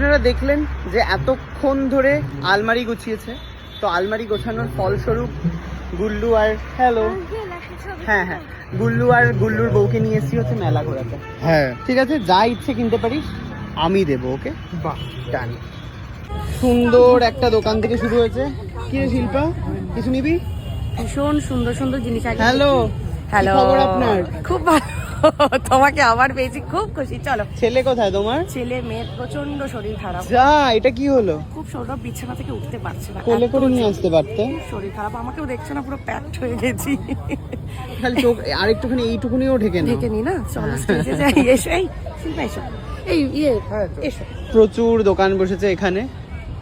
আপনারা দেখলেন যে এতক্ষণ ধরে আলমারি গুছিয়েছে। তো আলমারি গোছানোর ফলস্বরূপ গুল্লু আর হ্যালো। হ্যাঁ হ্যাঁ। গুল্লু আর গুল্লুর বউকে নিয়ে এসেছি হচ্ছে মেলা ঘোরাতে। হ্যাঁ। ঠিক আছে যা ইচ্ছে কিনতে পারিস আমি দেবো ওকে? বাহ। ডান সুন্দর একটা দোকান থেকে শুরু হয়েছে। কি রে শিল্পা? কিছু নিবি? ভীষণ সুন্দর সুন্দর জিনিস আছে হ্যালো হ্যালো খবর আপনার? খুব ভালো। তোমাকে আবার পেয়েছি খুব খুশি। চলো। ছেলে কোথায় তোমার? ছেলে মেয়ের প্রচণ্ড শরীর খারাপ। যা এটা কি হলো? খুব সৌরভ বিছানা থেকে উঠতে পারছে না। কোলে করে নিয়ে আসতে পারতে? শরীর খারাপ। আমাকেও দেখছ না পুরো প্যাকড হয়ে গেছি। খালি চোখ আরেকটুখানি এইটুকুনিও ঢেকে না ঢেকে নি না? চলো স্টেজে যাই এসো এই শিল্পা এসো। এই ইয়ে এসো। প্রচুর দোকান বসেছে এখানে।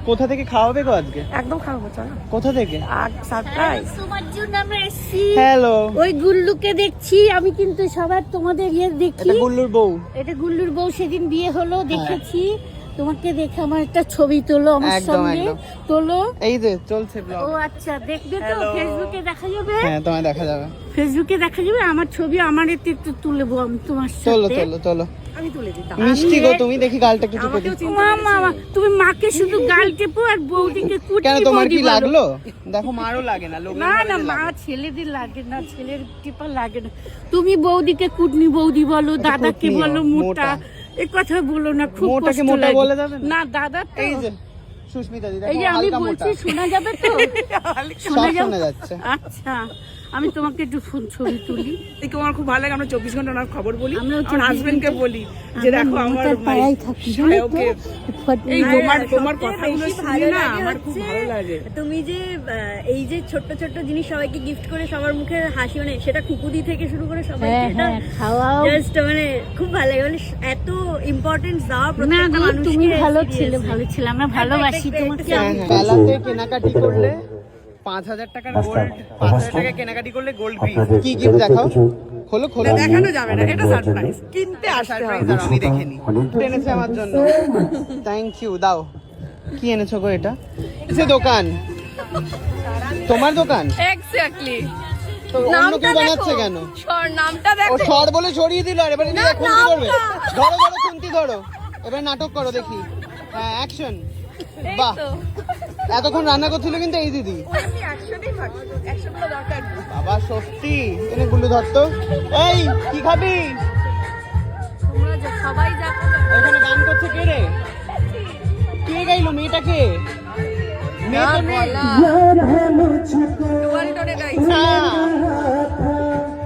কোথা থেকে খাওয়াবে গো আজকে? একদম খাওয়াবো চলো। কোথা থেকে? আর সারপ্রাইজ তোমার জন্য আমরা এসেছি হ্যালো ওই গুল্লুকে দেখছি আমি কিন্তু সবার তোমাদের ইয়ে দেখি। এটা গুল্লুর বউ। এটা গুল্লুর বউ সেদিন বিয়ে হলো দেখেছি। তোমাকে দেখে আমার একটা ছবি তোলো আমার সঙ্গে তোলো। এই যে চলছে ব্লগ ও আচ্ছা দেখবে তো? ফেসবুকে দেখা যাবে? হ্যাঁ তোমায় দেখা যাবে। ফেসবুকে দেখা যাবে? আমার ছবি আমার একটু একটু তুলবো আমি তোমার সাথে। চলো চলো চলো আমি তুলে দিতাম। মিষ্টি গো তুমি দেখি গালটা একটু টিপে আমাকেও দিই। চিনতে মা পেরেছি। তুমি মাকে শুধু গাল টেপো আর বৌদিকে কুটি কেন তোমার কি লাগল? দেখো মারও লাগে না না না। মা ছেলেদের লাগে না ছেলের টিপা লাগে না। তুমি বৌদিকে কুটনি বৌদি বলো দাদাকে বলো মোটা। এই কথা বলো না খুব মোটাকে মোটা বলে যাবে? না? দাদা তো। এই যে সুস্মিতা দিদি এই যে আমি বলছি শোনা যাবে তো? শোনা যাচ্ছে। আচ্ছা। আমি তোমাকে একটু ফোন ছবি তুলি দেখে আমার খুব ভালো লাগে আমরা চব্বিশ ঘণ্টা ওনার খবর বলি আমার হাজবেন্ডকে বলি যে দেখো আমার থাকি ওকে এই তোমার তোমার কথাগুলো শুনি না আমার খুব ভালো লাগে তুমি যে এই যে ছোট্ট ছোট্ট জিনিস সবাইকে গিফট করে সবার মুখে হাসি মানে সেটা খুকুদি থেকে শুরু করে সবাইকে হ্যাঁ এটা হ্যাঁ খাওয়াও জাস্ট মানে খুব ভালো লাগে মানে এত ইম্পর্টেন্স দেওয়া না প্রত্যেকটা মানুষকে তুমি ভালো। ছেলে ভালো ছেলে আমরা ভালোবাসি তোমাকে হ্যাঁ, হ্যাঁ। মেলাতে কেনাকাটি করলে পাঁচ হাজার টাকার গোল্ড পাঁচ হাজার টাকা কেনাকাটি করলে গোল্ড ফ্রি কি গিফট দেখাও? খোলো খোলো। দেখানো যাবে না এটা সারপ্রাইজ কিনতে হবে। সারপ্রাইজ আমি দেখিনি এনেছে আমার জন্য। থ্যাংক ইউ দাও। কি এনেছো গো এটা? দোকান। তোমার দোকান? এক্স্যাক্টলি তো অন্য কেউ বানাচ্ছে কেন? নামটা ও সর বলে সরিয়ে দিল আর এবারে নিজে খুন্তি ধরো ধরো খুন্তি ধরো। এবার নাটক করো দেখি। হ্যাঁ অ্যাকশন বাহ। এতক্ষণ রান্না করছিল কিন্তু এই দিদি। বাবা সত্যি? এনে গুল্লু ধরতো এই কি খাবি? সবাই ওখানে গান করছে কে রে? কে গাইলো মেয়েটাকে? মেয়ে তো নেই dual tone এ গাইছে। না।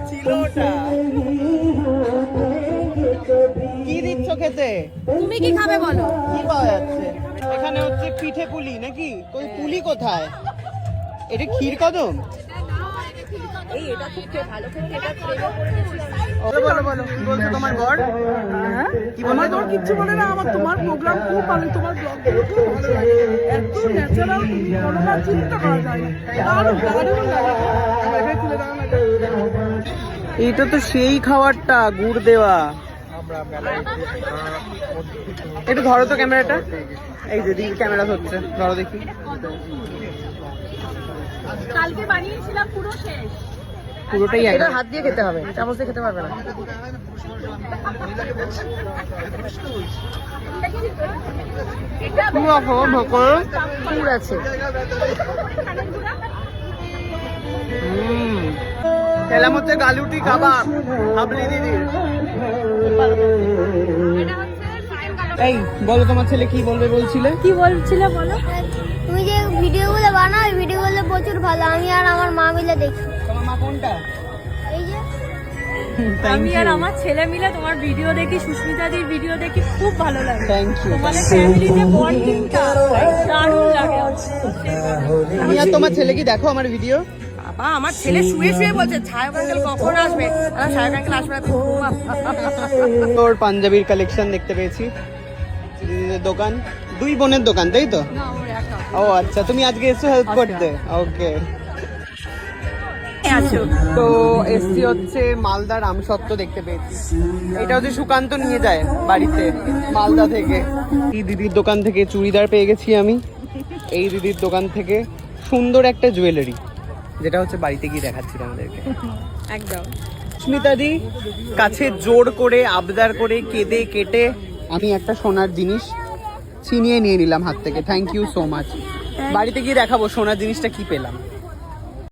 ছিল ওটা। কি দিচ্ছ খেতে? তুমি কি খাবে বলো? কি পাওয়া পুলি নাকি? ওই পুলি কোথায়? এটা ক্ষীর কদম? এইটা তো সেই খাবারটা গুড় দেওয়া। একটু ধরো তো ক্যামেরাটা। এই যে দিদি ক্যামেরা হচ্ছে ধরো দেখি। কালকে বানিয়েছিলাম পুরো শেষ। পুরোটাই এটা হাত দিয়ে খেতে হবে চামচ দিয়ে খেতে পারবে না। পুরো আছে। এলাম হচ্ছে গালুটি কাবাব। হাবলি দিদি এই বলো তোমার ছেলে কি বলবে বলছিলে? কি বলছিলে বলো? তুমি যে ভিডিওগুলো বানাও ওই ভিডিওগুলো প্রচুর ভালো। আমি আর আমার মা মিলে দেখি। তোমার মা কোনটা? এই যে। আমি আর আমার ছেলে মিলে তোমার ভিডিও দেখি সুস্মিতাদির ভিডিও দেখি খুব ভালো লাগে। থ্যাংক ইউ তোমাদের ফ্যামিলিতে বন্ডিংটা দারুণ লাগে। তুমি আর তোমার ছেলে কি দেখো আমার ভিডিও? বাবা আমার ছেলে শুয়ে শুয়ে বলছে ছায়া আঙ্কেল কখন আসবে? ছায়া আঙ্কেল আসবে তোর পাঞ্জাবির কালেকশন দেখতে পেয়েছি। দিদিদের দোকান? দুই বোনের দোকান তাই তো? ও আচ্ছা তুমি আজকে এসো হেল্প করতে। ওকে তো এসছি হচ্ছে মালদা রামসত্ত্ব দেখতে পেয়েছি। এটা হচ্ছে সুকান্ত নিয়ে যায় বাড়িতে মালদা থেকে। এই দিদির দোকান থেকে চুড়িদার পেয়ে গেছি আমি। এই দিদির দোকান থেকে সুন্দর একটা জুয়েলারি যেটা হচ্ছে বাড়িতে গিয়ে দেখাচ্ছি আমাদেরকে। একদম। স্মিতাদি কাছে জোর করে আবদার করে কেঁদে কেটে আমি একটা সোনার জিনিস ছিনিয়ে নিয়ে নিলাম হাত থেকে। থ্যাংক ইউ সো মাচ বাড়িতে গিয়ে দেখাবো সোনার জিনিসটা কি পেলাম।